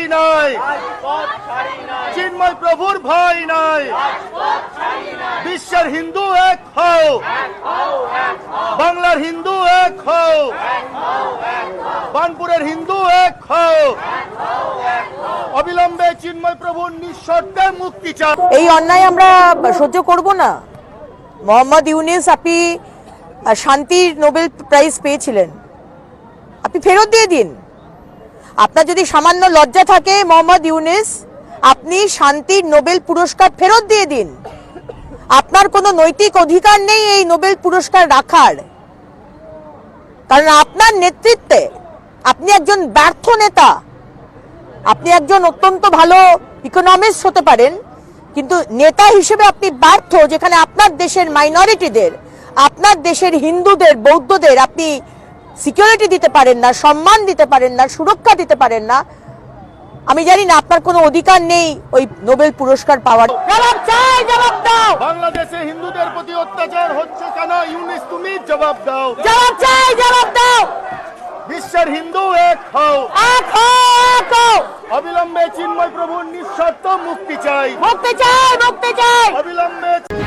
ভয় নাই। চিন্ময় প্রভুর ভয় নাই। বিশ্বের হিন্দু এক হও। বাংলার হিন্দু এক হও। বানপুরের হিন্দু এক হও। অবিলম্বে চিন্ময় প্রভুর নিঃশর্তে মুক্তি চাও। এই অন্যায় আমরা সহ্য করব না। মোহাম্মদ ইউনিস, আপনি শান্তির নোবেল প্রাইজ পেয়েছিলেন। আপনি ফেরত দিয়ে দিন। আপনার যদি সামান্য লজ্জা থাকে, মোহাম্মদ ইউনিস, আপনি শান্তির নোবেল পুরস্কার ফেরত দিয়ে দিন। আপনার কোনো নৈতিক অধিকার নেই এই নোবেল পুরস্কার রাখার। কারণ আপনার নেতৃত্বে আপনি একজন ব্যর্থ নেতা। আপনি একজন অত্যন্ত ভালো ইকোনমিস্ট হতে পারেন, কিন্তু নেতা হিসেবে আপনি ব্যর্থ, যেখানে আপনার দেশের মাইনরিটিদের আপনার দেশের হিন্দুদের, বৌদ্ধদের আপনি সিকিউরিটি দিতে পারেন না সম্মান দিতে পারেন না সুরক্ষা দিতে পারেন না। আমি জানি না আপনার কোনো অধিকার নেই ওই নোবেল পুরস্কার পাওয়ার। জবাব চাই জবাব দাও। বাংলাদেশে হিন্দুদের প্রতি অত্যাচার হচ্ছে কেন? ইউনিস তুমি জবাব দাও। জবাব চাই জবাব দাও। বিশ্বের হিন্দু এক হও। এক হও, এক হও। অবিলম্বে চিন্ময় প্রভুর নিঃশর্ত মুক্তি চাই। মুক্তি চাই মুক্তি চাই। অবিলম্বে